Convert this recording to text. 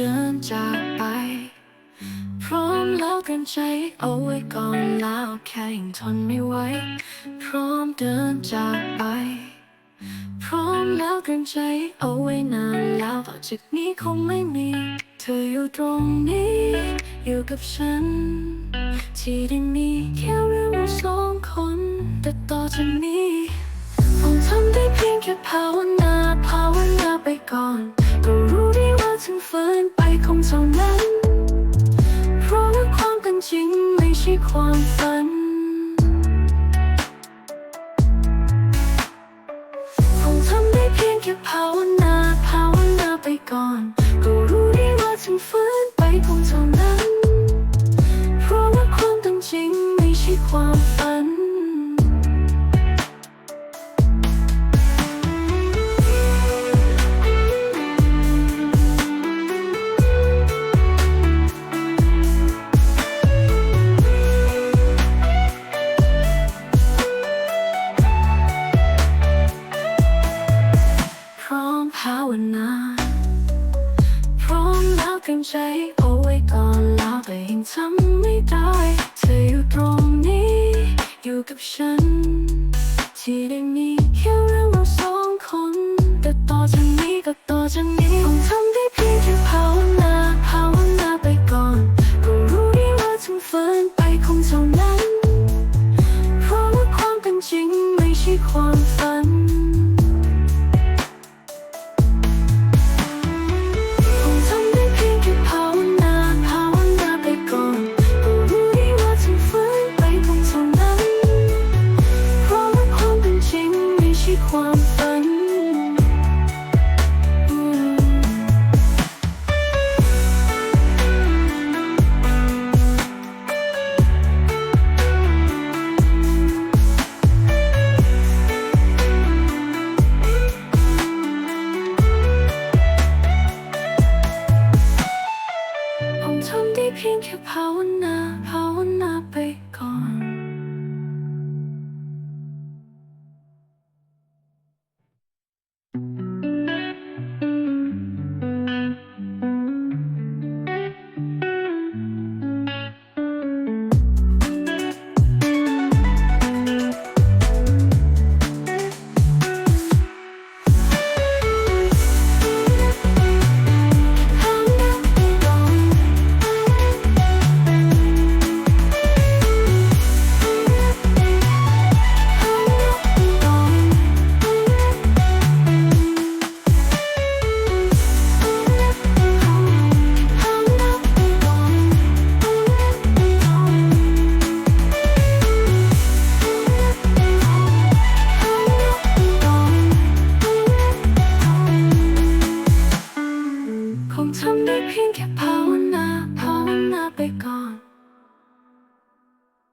ดินจากไป พร้อมแล้วกันใจเอาไว้ก่อนแล้วแค่ยังทนไม่ไหวพร้อมเดินจากไป พร้อมแล้วกันใจเอาไว้นานแล้วต่อจากนี้คงไม่มี เธออยู่ตรงนี้ อยู่กับฉัน ที่ได้มีแค่เรื่องสองคน แต่ต่อจากนี้คงทำได้เพียงแค่ภาวนาภาวนาไปก่อน เท่านั้น เพราะว่าความเป็นจริงไม่ใช่ความฝันคงทำได้เพียงแค่ภาวนาภาวนาไปก่อน ก็รู้ดีว่าถึงฝืนไปคงเท่านั้น เพราะว่าความเป็นจริงไม่ใช่ความฝันาวนา พร้อมแล้วเตรียมใจเอาไว้ก่อนล้วแต่ยังทำไม่ได้เธออยู่ตรงนี้ อยู่กับฉัน ที่ได้มีแค่เรื่องเราสองคน แต่ต่อจากนี้ก็ต่อจากนี้คงทำได้เพียงแค่ภาวนาภาวนาไปก่อนก็รู้ดีว่าถึงฝืนไปคงเท่านั้น เพราะว่าความเป็นจริงไม่ใช่ความ ทำได้เพียงแค่ภาวนาภาวนาไป 红尘被骗，却怕我那怕我那被赶。